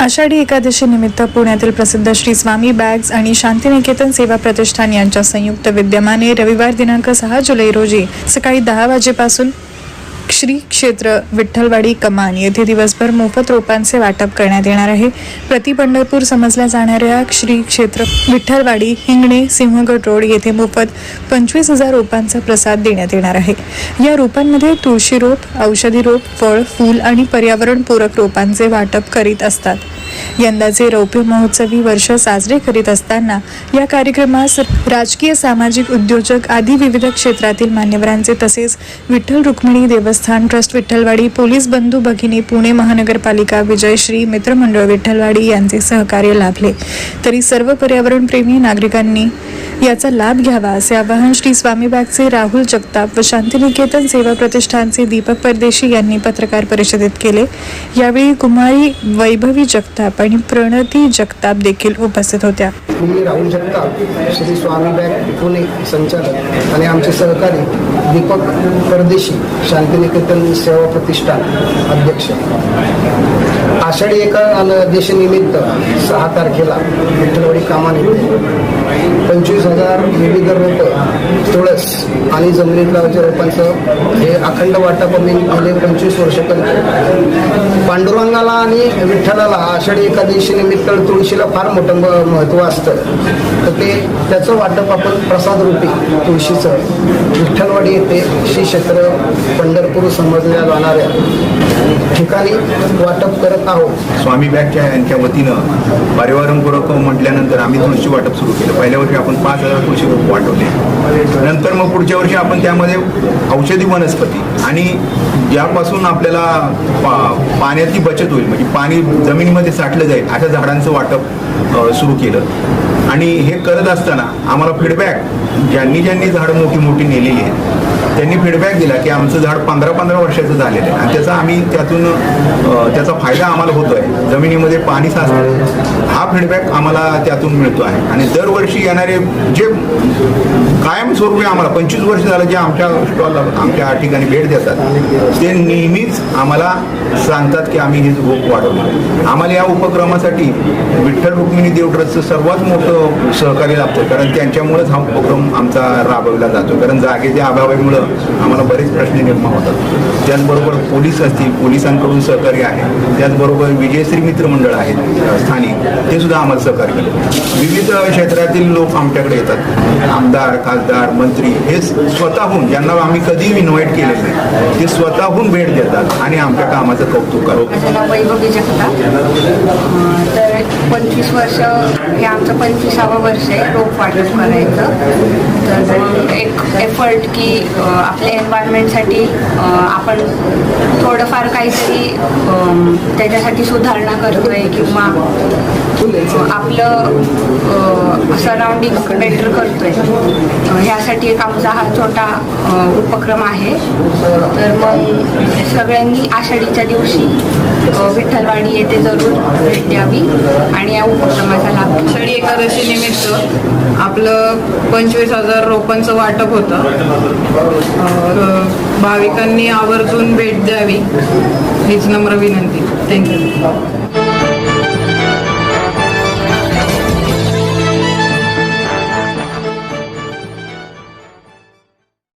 आषाढी एकादशीनिमित्त पुण्यातील प्रसिद्ध श्री स्वामी बॅग्स आणि शांतिनिकेतन सेवा प्रतिष्ठान यांच्या संयुक्त विद्यमाने रविवार दिनांक सहा जुलै रोजी सकाळी दहा वाजेपासून श्री क्षेत्र विठ्ठलवाडी कमान येथे दिवसभर मोफत रोपांचे वाटप करण्यात येणार आहे. प्रति पंढरपूर समजल्या जाणाऱ्या श्री क्षेत्र विठ्ठलवाडी हिंगणे सिंहगड रोड येथे मोफत पंचवीस हजार रोपांचा प्रसाद देण्यात येणार आहे. या रोपांमध्ये तुळशी रोप औषधी रोप फळ फूल आणि पर्यावरणपूरक रोपांचे वाटप करीत असतात. यंदाचे रौप्य महोत्सवी वर्ष साजरे करीत असताना या कार्यक्रमास राजकीय सामाजिक उद्योजक आदी विविध क्षेत्रातील मान्यवरांचे तसेच विठ्ठल रुक्मिणी देवस्थान ट्रस्ट विठ्ठलवाडी पोलीस बंधू भगिनी पुणे महानगरपालिका विजयश्री मित्रमंडळ विठ्ठलवाडी यांचे सहकार्य लाभले. तरी सर्व पर्यावरणप्रेमी नागरिकांनी याचा लाभ घ्यावा असे आवाहन श्री स्वामी बागचे राहुल जगताप व शांतिनिकेतन सेवा प्रतिष्ठानचे दीपक परदेशी यांनी पत्रकार परिषदेत केले. यावेळी कुमारी वैभवी जगताप आणि प्रणती जगताप देखील उपस्थित होत्या. मी राहुल जगताप श्री स्वामी बँक पुणे संचालक आणि आमचे सहकारी दीपक परदेशी शांतिनिकेतन सेवा प्रतिष्ठान अध्यक्ष. आषाढी एकादशीनिमित्त सहा तारखेला विठ्ठलवाडी कामान पंचवीस हजार विविध रोपं तुळस आणि जमिनीत लावायच्या रोपांचं हे अखंड वाटप मी गेले पंचवीस वर्ष करतो पांडुरंगाला आणि विठ्ठलाला आषाढी एकादशी निमित्त तुळशीला फार मोठं म- महत्त्व असतं. तर ते त्याचं वाटप आपण प्रसाद रूपी तुळशीचं विठ्ठलवाडी येथे श्री क्षेत्र पंढरपूर समजल्या जाणाऱ्या ठिकाणी वाटप करत आहोत. स्वामी बॅगच्या यांच्या वतीनं पर्यावरणपूरक म्हटल्यानंतर आम्ही तुळशी वाटप सुरू केलं. पहिल्या वर्षी आपण पाच हजार तुळशी रोप वाटवले. नंतर मग पुढच्या वर्षी आपण त्यामध्ये औषधी वनस्पती आणि ज्यापासून आपल्याला पा पाण्याची बचत होईल म्हणजे पाणी जमिनीमध्ये साठलं जाईल अशा झाडांचं वाटप सुरू केलं. आणि हे करत असताना आम्हाला फीडबॅक ज्यांनी ज्यांनी झाडं मोठी मोठी नेलेली आहेत त्यांनी फीडबॅक दिला की आमचं झाड पंधरा पंधरा वर्षाचं झालेलं आहे. आणि त्याचा आम्ही त्यातून त्याचा फायदा आम्हाला होतोय. जमिनीमध्ये पाणी साचतं. हा फीडबॅक आम्हाला त्यातून मिळतो आहे. आणि दरवर्षी येणारे जे कायमस्वरूपी आम्हाला पंचवीस वर्ष झालं जे आमच्या स्टॉलला आमच्या ठिकाणी भेट देतात ते नेहमीच आम्हाला सांगतात की आम्ही हे रोप वाढवलं. आम्हाला या उपक्रमासाठी विठ्ठल रुक्मिणी देव ट्रस्टचं सर्वात मोठं सहकार्य लाभतं कारण त्यांच्यामुळेच हा उपक्रम आमचा राबवला जातो. कारण जागेच्या अभावामुळे आम्हाला बरेच प्रश्न निर्माण होतात. त्याचबरोबर पोलीस असतील पोलिसांकडून सहकार्य आहे. त्याचबरोबर विजयश्री मित्र मंडळ आहेत स्थानिक. ते सुद्धा आम्हाला सहकार्य करतात. विविध क्षेत्रातील लोक आमच्याकडे येतात. आमदार खासदार मंत्री हे स्वतःहून ज्यांना आम्ही कधीही इन्व्हाइट केले नाही ते स्वतःहून भेट देतात आणि आमच्या कामाचं कौतुक करतो पंचवीस वर्ष हे आमचं पंचवीसावं वर्ष आहे रोप वाटप करायचं. तर एक एफर्ट की आपल्या एन्व्हायरमेंटसाठी आपण थोडंफार काहीतरी त्याच्यासाठी सुधारणा करतोय किंवा आपलं सराउंडिंग बेटर करतोय. आहे ह्यासाठी एक आमचा हा छोटा उपक्रम आहे. तर मग सगळ्यांनी आषाढीच्या दिवशी विठ्ठलवाडी येथे जरूर भेट द्यावी आणि या उपक्रमाचा लाभ घ्यावा. आषाढी एकादशी निमित्त आपलं पंचवीस हजार रोपांचं वाटप होतं. भाविकांनी आवर्जून भेट द्यावी हीच नम्र विनंती. थँक्यू